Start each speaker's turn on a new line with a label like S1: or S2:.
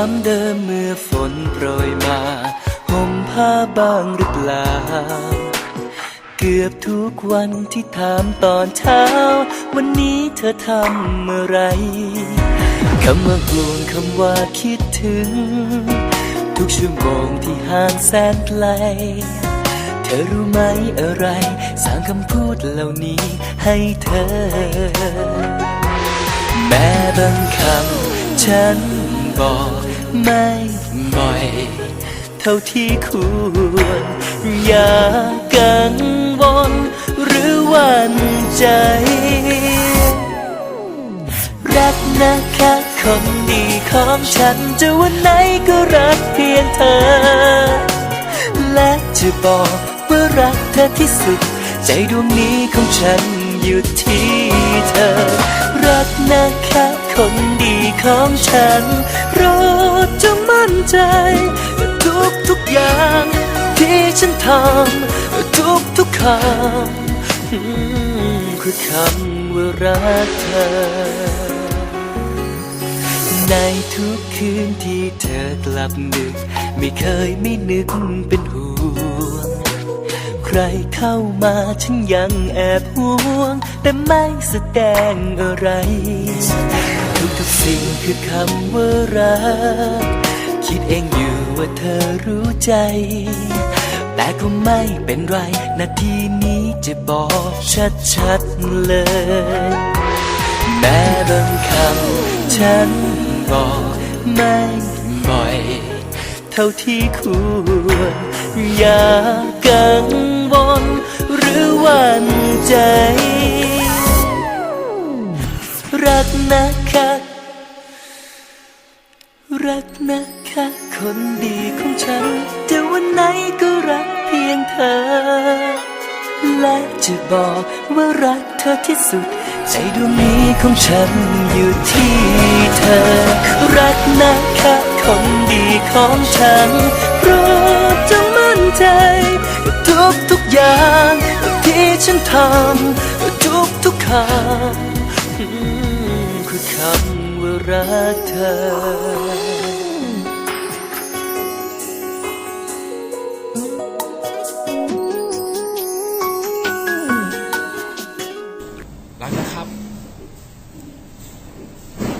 S1: ามเดิมเมื่อฝนโปรยมาห่มผ้าบ้างหรือเปล่า เกือบทุกวันที่ถามตอนเช้า วันนี้เธอทำเมื่อไรคำว่าห่วงคำว่าคิดถึง ทุกชั่วโมงที่ห่างแสนไกล เธอรู้ไหมอะไร สร้างคำพูดเหล่านี้ให้เธอ แม้บางคำฉันบอก ไม่บ่อย เท่าที่ควร อย่ากังวลหรือหวั่นใจ รักนะคะคนดีของฉันจะวันไหนก็รักเพียงเธอ และจะบอกว่ารักเธอที่สุด ใจดวงนี้ของฉันอยู่ที่เธอ รักนะคะคนดีของฉันโปรดจงมั่น ใจ ทุกทุกอย่างที่ฉันทำทุกทุกคำคือคำว่ารักเธอ ในทุกคืนที่เธอกลับดึก ไม่เคยไม่นึกเป็นห่วง ใครเข้ามาฉันยังแอบห่วง แต่ไม่แสดงอะไรทุกทุกสิ่งคือคำว่ารัก คิดเองอยู่ว่าเธอรู้ใจ แต่ก็ไม่เป็นไร นาทีนี้จะบอกชัดๆเลย แม้บางคำฉันบอกไม่บ่อย เท่าที่ควรอย่ากังวลหรือวันใจ รักนะ นะคะคนดีของฉันจะวันไหนก็รักเพียงเธอ และจะบอกว่ารักเธอที่สุด ใจดวงนี้ของฉันอยู่ที่เธอ รักนะคะคนดีของฉันโปรดจงมั่นใจ ทุกทุกอย่างที่ฉันทำทุกทุกคำคือคำว่ารักเธอ